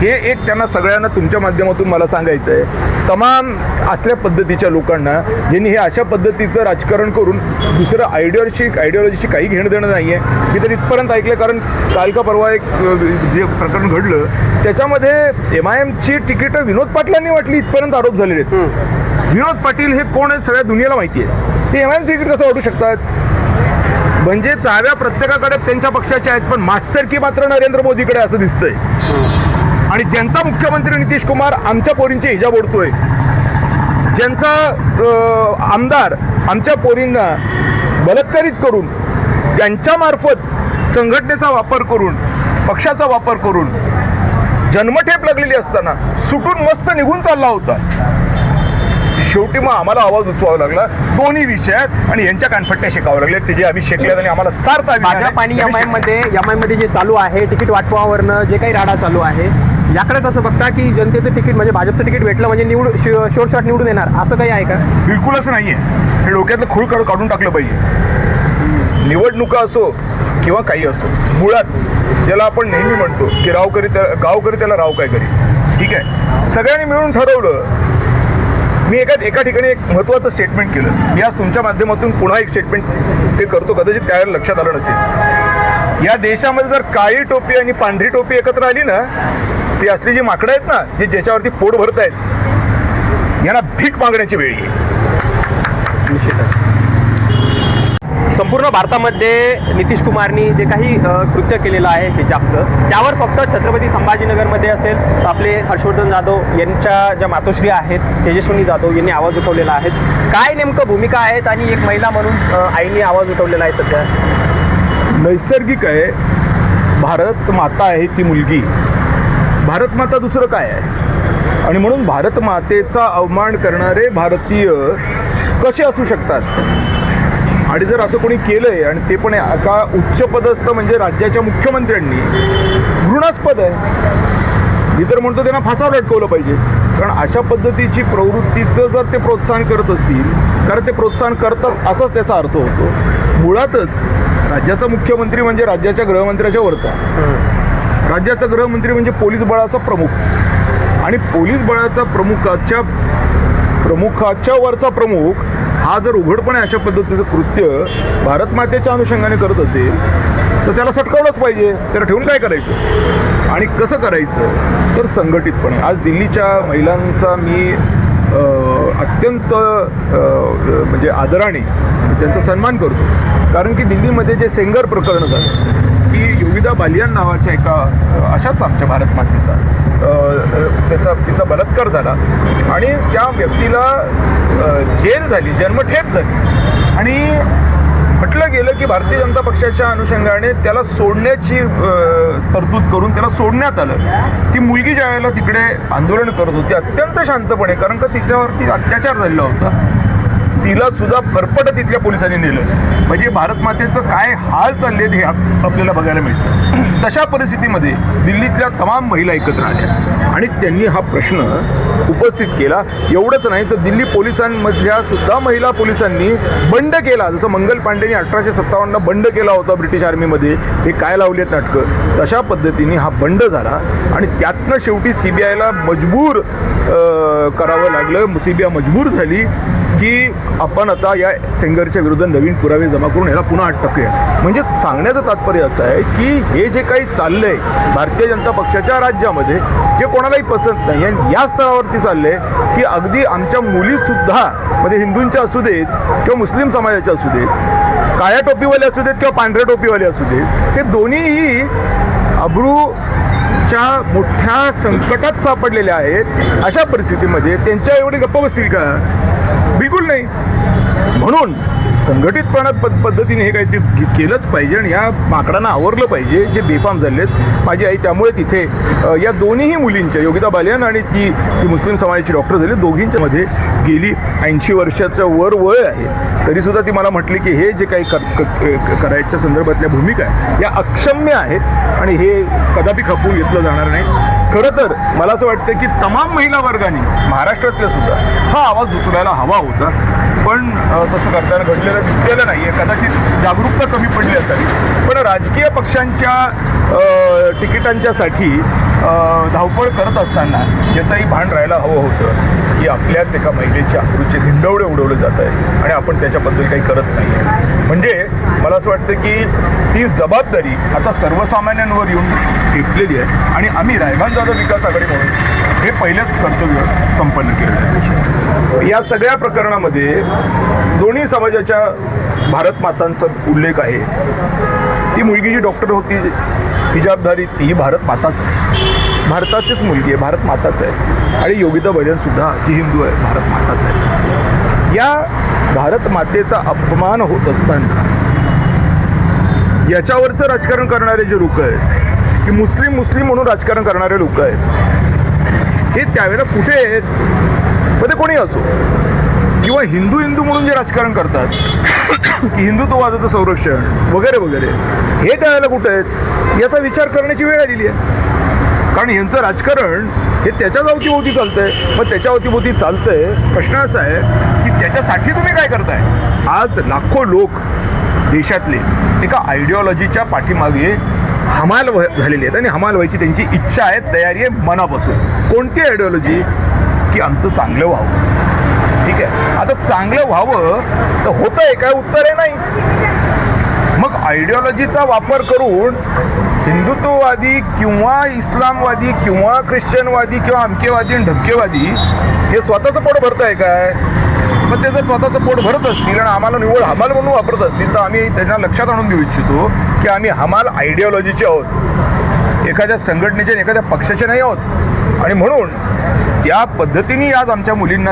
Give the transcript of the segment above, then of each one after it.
हे एक त्यांना सगळ्यांना तुमच्या माध्यमातून मला सांगायचं आहे. तमाम असल्या पद्धतीच्या लोकांना ज्यांनी हे अशा पद्धतीचं राजकारण करून दुसरं आयडिओलॉजी आयडिओलॉजीशी काही घेणं देणं नाही आहे मी तर इथपर्यंत ऐकलं कारण काल का परवा एक जे प्रकरण घडलं त्याच्यामध्ये एम आय एमची तिकीटं विनोद पाटलांनी वाटली इथपर्यंत आरोप झालेले आहेत. विनोद पाटील हे कोण आहेत सगळ्या दुनियाला माहिती आहे. ते एम आय एम तिकीट कसं वाटू शकतात? म्हणजे चाव्या प्रत्येकाकडे त्यांच्या पक्षाच्या आहेत पण मास्टर की मात्र नरेंद्र मोदीकडे असं दिसतंय. आणि ज्यांचा मुख्यमंत्री नितीश कुमार आमच्या पोरींचे हिजाब ओढतोय ज्यांचा आमदार आमच्या पोरींना बलात्कारित करून त्यांच्यामार्फत संघटनेचा वापर करून पक्षाचा वापर करून जन्मठेप लागलेली असताना सुटून मस्त निघून चालला होता. शेवटी मग आम्हाला आवाज उचवावा लागला. दोन्ही विषयात आणि यांच्या कानफट्ट्या शिकावं लागल्या ते जे आम्ही शिकल्यात आणि आम्हाला सार्थ आणि एम आम्ही आयमध्ये एम आयमध्ये जे चालू आहे तिकीट वाटपावरनं जे काही राडा चालू आहे याकडे कसं बघता की जनतेचं तिकीट म्हणजे भाजपचं तिकीट भेटलं म्हणजे निवड शोर शॉट निवडून येणार असं काही आहे का? बिलकुलच आहे हे डोक्यातलं खूळ काढून काढून टाकलं पाहिजे. निवडणुका असो किंवा काही असो मुळात ज्याला आपण नेहमी म्हणतो की रावकरी त्या गावकरी त्याला राव काय करी. ठीक आहे? सगळ्यांनी मिळून ठरवलं. मी एका एका ठिकाणी एक महत्त्वाचं स्टेटमेंट केलं. मी आज तुमच्या माध्यमातून पुन्हा एक स्टेटमेंट ते करतो. कदाचित त्यावेळेला लक्षात आलं नसेल. या देशामध्ये जर काळी टोपी आणि पांढरी टोपी एकत्र आली ना ती असली जी माकडं आहेत ना जे ज्याच्यावरती पोट भरत आहेत यांना भीक मागण्याची वेळ येईल संपूर्ण भारतामध्ये नितीश कुमारनी जे काही कृत्य केलेलं आहे हिजाबचं त्यावर फक्त छत्रपती संभाजीनगरमध्ये असेल आपले हर्षवर्धन जाधव यांच्या ज्या मातोश्री आहेत तेजस्विनी जाधव यांनी आवाज उठवलेला आहे. काय नेमकं भूमिका आहेत आणि एक महिला म्हणून आईने आवाज उठवलेला आहे सध्या? नैसर्गिक आहे. भारत माता आहे ती मुलगी. भारत माता दुसरं काय आहे? आणि म्हणून भारत मातेचा अवमान करणारे भारतीय कसे असू शकतात? आणि जर असं कोणी केलं आहे आणि ते पण एका उच्चपदस्थ म्हणजे राज्याच्या मुख्यमंत्र्यांनी घृणास्पद आहे. मी तर म्हणतो त्यांना फासावर लटकवलं पाहिजे. कारण अशा पद्धतीची प्रवृत्तीचं जर ते प्रोत्साहन करत असतील कारण ते प्रोत्साहन करतात असाच त्याचा अर्थ होतो. मुळातच राज्याचा मुख्यमंत्री म्हणजे राज्याच्या गृहमंत्र्याच्या वरचा. राज्याचा गृहमंत्री म्हणजे पोलीस बळाचा प्रमुख. आणि पोलीस बळाचा प्रमुखाच्या प्रमुखाच्या वरचा प्रमुख हा जर उघडपणे अशा पद्धतीचं कृत्य भारत मातेच्या अनुषंगाने करत असेल तर त्याला सटकावलंच पाहिजे. त्याला ठेवून काय करायचं? आणि कसं करायचं? तर संघटितपणे. आज दिल्लीच्या महिलांचा मी अत्यंत म्हणजे आदराने त्यांचा सन्मान करतो. कारण की दिल्लीमध्ये जे सेंगर प्रकरण झालं की योगिता बालियान नावाच्या एका अशाच आमच्या भारत मातेचा त्याचा तिचा बलात्कार झाला. आणि त्या व्यक्तीला जेल झाली जन्मठेप झाली. आणि म्हटलं गेलं की भारतीय जनता पक्षाच्या अनुषंगाने त्याला सोडण्याची तरतूद करून त्याला सोडण्यात आलं. ती मुलगी ज्या वेळेला तिकडे आंदोलन करत होती अत्यंत शांतपणे कारण का तिच्यावरती अत्याचार झालेला होता. तिला सुद्धा फरफट तिथल्या पोलिसांनी नेलं. म्हणजे भारत मातेचं काय हाल चालले हे आपल्याला बघायला मिळतं. तशा परिस्थितीमध्ये दिल्लीतल्या तमाम महिला एकत्र आल्या. आणि त्यांनी हा प्रश्न उपस्थित केला. एवढंच नाही तर दिल्ली पोलिसांमधल्या सुद्धा महिला पोलिसांनी बंड केला. जसं मंगल पांडेने अठराशे सत्तावन्न बंड केला होता ब्रिटिश आर्मीमध्ये. हे काय लावले आहेत नाटकं? तशा पद्धतीने हा बंड झाला. आणि त्यातनं शेवटी सी बी आयला मजबूर करावं लागलं. सी बी आय मजबूर झाली. की आपण आता या सेंगरच्या विरुद्ध नवीन पुरावे जमा करून याला पुन्हा अटक टाकूया म्हणजे सांगण्याचं तात्पर्य असं आहे की हे जे काही चाललंय भारतीय जनता पक्षाच्या राज्यामध्ये जे कोणालाही पसंत नाही आणि या स्तरावरती चाललंय की अगदी आमच्या मुलीसुद्धा म्हणजे हिंदूंच्या असू देत किंवा मुस्लिम समाजाच्या असू देत काळ्या टोपीवाले असू देत किंवा पांढऱ्या टोपीवाले असू देत ते दोन्हीही अब्रूच्या मोठ्या संकटात सापडलेल्या आहेत. अशा परिस्थितीमध्ये त्यांच्या एवढी गप्प बसतील का? बिलकुल नाही. म्हणून संघटितपणा पद पद्धतीने हे काहीतरी केलंच पाहिजे आणि या माकडांना आवरलं पाहिजे. जे बेफाम झालेत माझी आई त्यामुळे तिथे या दोन्हीही मुलींच्या योगिता बालियान आणि ती ती मुस्लिम समाजाची डॉक्टर झाली. दोघींच्या मध्ये गेली ऐंशी वर्षाचं वर वय आहे. तरीसुद्धा ती मला म्हटली की हे जे काही कर, करायच्या संदर्भातल्या भूमिका आहे या अक्षम्य आहेत आणि हे कदापि खपवून घेतलं जाणार नाही. खरं तर मला असं वाटतं की तमाम महिला वर्गाने महाराष्ट्रातल्या सुद्धा हा आवाज उचलायला हवा होता. पण तसं करताना घडलेलं दिसलेलं नाही आहे कदाचित जागरूकता कमी पडली असावी. पण राजकीय पक्षांच्या तिकिटांच्यासाठी धावपळ करत असताना याचंही भान राहायला हवं होतं की आपल्याच एका महिलेच्या अब्रूचे धिंडवडे उडवलं जात आहे आणि आपण त्याच्याबद्दल काही करत नाही आहे म्हणजे मला असं वाटतं की ती जबाबदारी आता सर्वसामान्यांवर येऊन ठेपलेली आहे आणि आम्ही रायबान जाधव विकास आघाडी म्हणून हे पहिलेच कर्तव्य संपन्न केलं आहे. या सगळ्या प्रकरणामध्ये दोन्ही समाजाच्या भारत मातांचा उल्लेख आहे. ती मुलगी जी डॉक्टर होती हिजाबधारी ती भारत माताच आहे. भारताचीच मुलगी आहे भारत माताच आहे. आणि योगिता बजान सुद्धा जी हिंदू आहे भारत माताच आहे. या भारत मातेचा अपमान होत असताना. याच्यावरचं राजकारण करणारे जे लोक आहेत की मुस्लिम मुस्लिम म्हणून राजकारण करणारे लोक आहेत हे त्यावेळेला कुठे आहेत? मग ते कोणी असो. किंवा हिंदू हिंदू म्हणून जे राजकारण करतात हिंदुत्ववादाचं संरक्षण वगैरे वगैरे हे त्यावेळेला कुठं आहेत? याचा विचार करण्याची वेळ आलेली आहे. कारण यांचं राजकारण हे त्याच्या अवतीभोवती चालतंय. मग त्याच्या अवतीभोवती चालतंय प्रश्न असा आहे त्याच्यासाठी तुम्ही काय करताय? आज लाखो लोक देशातले एका आयडिओलॉजीच्या पाठीमागे हमाल व्ह- झालेले आहेत आणि हमाल व्हायची त्यांची इच्छा आहे तयारी आहे मनापासून. कोणती आयडिओलॉजी की आमचं चांगलं व्हावं. ठीक आहे? आता चांगलं व्हावं तर होतं आहे काय? उत्तर आहे नाही. मग आयडिओलॉजीचा वापर करून हिंदुत्ववादी किंवा इस्लामवादी किंवा ख्रिश्चनवादी किंवा अमकेवादी आणि ढमकेवादी हे स्वतःचं पोट भरत आहे काय? मग ते जर स्वतःचं पोट भरत असतील आणि आम्हाला निवड हमाल म्हणून वापरत असतील तर आम्ही त्यांना लक्षात आणून देऊ इच्छितो की आम्ही हमाल आयडिओलॉजीचे आहोत. एखाद्या संघटनेचे एखाद्या पक्षाचे नाही आहोत. आणि म्हणून ज्या पद्धतीने आज आमच्या मुलींना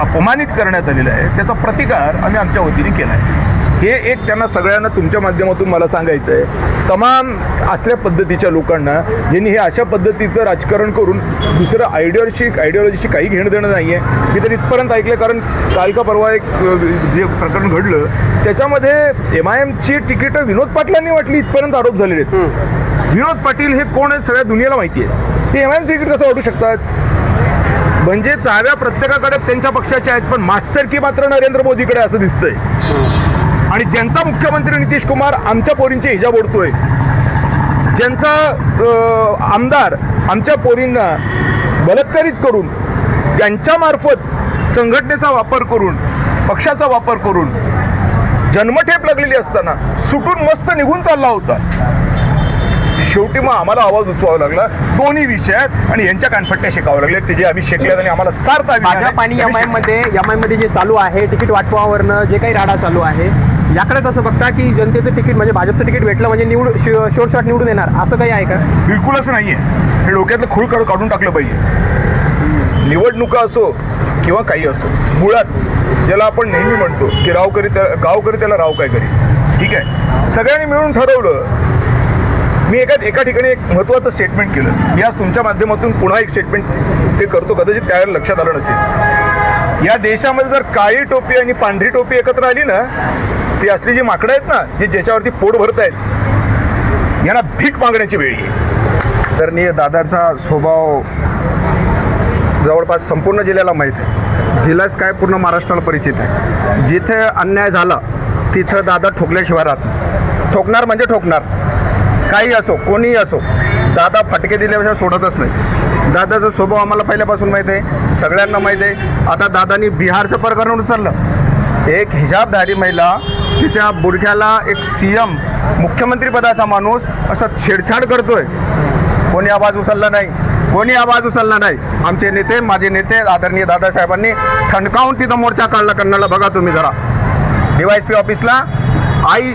अपमानित करण्यात आलेलं आहे त्याचा प्रतिकार आम्ही आमच्या वतीने केला आहे. हे एक त्यांना सगळ्यांना तुमच्या माध्यमातून मला सांगायचं आहे तमाम असल्या पद्धतीच्या लोकांना ज्यांनी हे अशा पद्धतीचं राजकारण करून दुसरं आयडिओलॉजी आयडिओलॉजीशी काही घेणं देणं नाही आहे मी तर इथपर्यंत ऐकलं कारण काल का परवा एक जे प्रकरण घडलं त्याच्यामध्ये एम आय एमची तिकीटं विनोद पाटलांनी वाटली इथपर्यंत आरोप झालेले आहेत. विनोद पाटील हे कोण आहेत सगळ्या दुनियाला माहिती आहे. ते एम आय एम तिकीट कसं वाटू शकतात? म्हणजे चाव्या प्रत्येकाकडे त्यांच्या पक्षाच्या आहेत पण मास्टर की मात्र नरेंद्र मोदीकडे असं दिसतंय. आणि ज्यांचा मुख्यमंत्री नितीश कुमार आमच्या पोरींचे हिजाब ओढतोय ज्यांचा आमदार आमच्या पोरींना बलात्कारित करून त्यांच्यामार्फत संघटनेचा वापर करून पक्षाचा वापर करून जन्मठेप लागलेली असताना सुटून मस्त निघून चालला होता. शेवटी मग आम्हाला आवाज उचवावा लागला. दोन्ही विषयात आणि यांच्या कानफट्ट्या शिकावं लागल्या ते जे आम्ही शिकल्यात आणि आम्हाला सार्थ आणि आम्ही एम आयमध्ये एम आयमध्ये जे चालू आहे तिकीट वाटपावरनं जे काही राडा चालू आहे याकडे तसं बघता की जनतेचं तिकीट म्हणजे भाजपचं तिकीट भेटलं म्हणजे निवड शोर शॉट निवडून येणार. असं काही आहे का? बिलकुलच नाही आहे हे डोक्यातलं खूळ काढून काढून टाकलं पाहिजे. निवडणुका असो किंवा काही असो मुळात ज्याला आपण नेहमी म्हणतो की राव करी त्या गाव करी त्याला राव काय करी ठीक आहे? सगळ्यांनी मिळून ठरवलं. मी एका एका ठिकाणी एक महत्त्वाचं स्टेटमेंट केलं. मी आज तुमच्या माध्यमातून पुन्हा एक स्टेटमेंट ते करतो. कदाचित त्यावेळेला लक्षात आलं नसेल. या देशामध्ये जर काळी टोपी आणि पांढरी टोपी एकत्र आली ना ती असली जी माकडं आहेत ना जे ज्याच्यावरती पोट भरत आहेत यांना भीक मागण्याची वेळ आहे तर नि दादाचा स्वभाव जवळपास संपूर्ण जिल्ह्याला माहीत आहे. जिल्हाच काय पूर्ण महाराष्ट्राला परिचित आहे. जिथे अन्याय झाला तिथं दादा ठोकल्याशिवाय राहत ठोकणार म्हणजे ठोकणार. काही असो कोणीही असो दादा फटके दिल्याशिवाय सोडतच नाही. दादाचा स्वभाव आम्हाला पहिल्यापासून माहीत आहे. सगळ्यांना माहीत आहे. आता दादानी बिहारचं प्रकरण उचललं. एक हिजाबधारी महिला तिच्या बुरख्याला एक सी एम मुख्यमंत्रीपदाचा माणूस असं छेडछाड करतोय. कोणी आवाज उचलला नाही. कोणी आवाज उचलला नाही. आमचे नेते माझे नेते आदरणीय दादासाहेबांनी ठणकावून तिथं मोर्चा काढला. कन्नडला बघा तुम्ही जरा. डीवायस पी ऑफिसला आई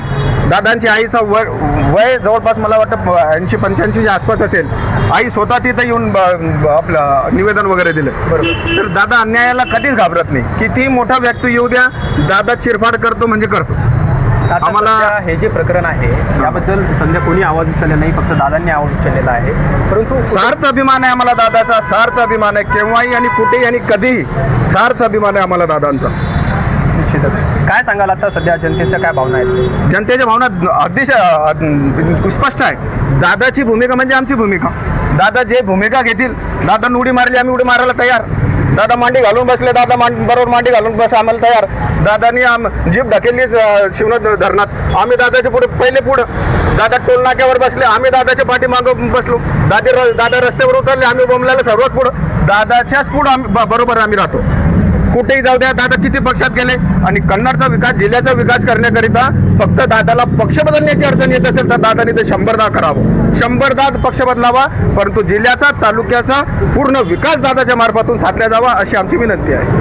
दादांची आईचा वय वय जवळपास मला वाटतं ऐंशी पंच्याऐंशीच्या आसपास असेल. आई स्वतः तिथं येऊन आपलं निवेदन वगैरे दिलं. बरोबर तर दादा अन्यायाला कधीच घाबरत नाही. किती मोठा व्यक्ती येऊ द्या दादा चिरफाड करतो म्हणजे करतो. आम्हाला- हे जे प्रकरण आहे याबद्दल सध्या कोणी आवाज उचलला नाही फक्त दादांनी आवाज उचललेला आहे. परंतु सार्थ अभिमान आहे आम्हाला दादाचा सार्थ अभिमान आहे. केव्हाही आणि कुठेही आणि कधीही सार्थ अभिमान आहे आम्हाला दादांचा. निश्चितच. काय सांगाल आता सध्या जनतेच्या काय भावना आहेत? जनतेच्या भावना अतिशय स्पष्ट आहे. दादाची भूमिका म्हणजे आमची भूमिका. दादा जे भूमिका घेतील दादा उडी मारली आम्ही उडी मारायला तयार. दादा मांडी घालून बसले दादा मांड बरोबर मांडी घालून बस आम्हाला तयार. दादानी आम जीप ढकेलली अं, शिवनाथ धरणात. आम्ही दादाच्या पुढे पहिले पुढं. दादा टोल नाक्यावर बसले आम्ही दादाच्या पाठीमागं बसलो. दादा दादा रस्त्यावर उतरले आम्ही बोमल्याला सर्वात पुढं. दादाच्याच पुढं आम्ही बरोबर आम्ही राहतो. कुठेही जाऊ द्या. दादा किती पक्षात गेले? आणि कन्नडचा विकास जिल्ह्याचा विकास करण्याकरिता फक्त दादाला पक्ष बदलण्याची अडचण येत असेल तर दादाने ते शंभरदा करावं. शंभरदा पक्ष बदलावा परंतु जिल्ह्याचा तालुक्याचा पूर्ण विकास दादाच्या मार्फातून साधला जावा अशी आमची विनंती आहे.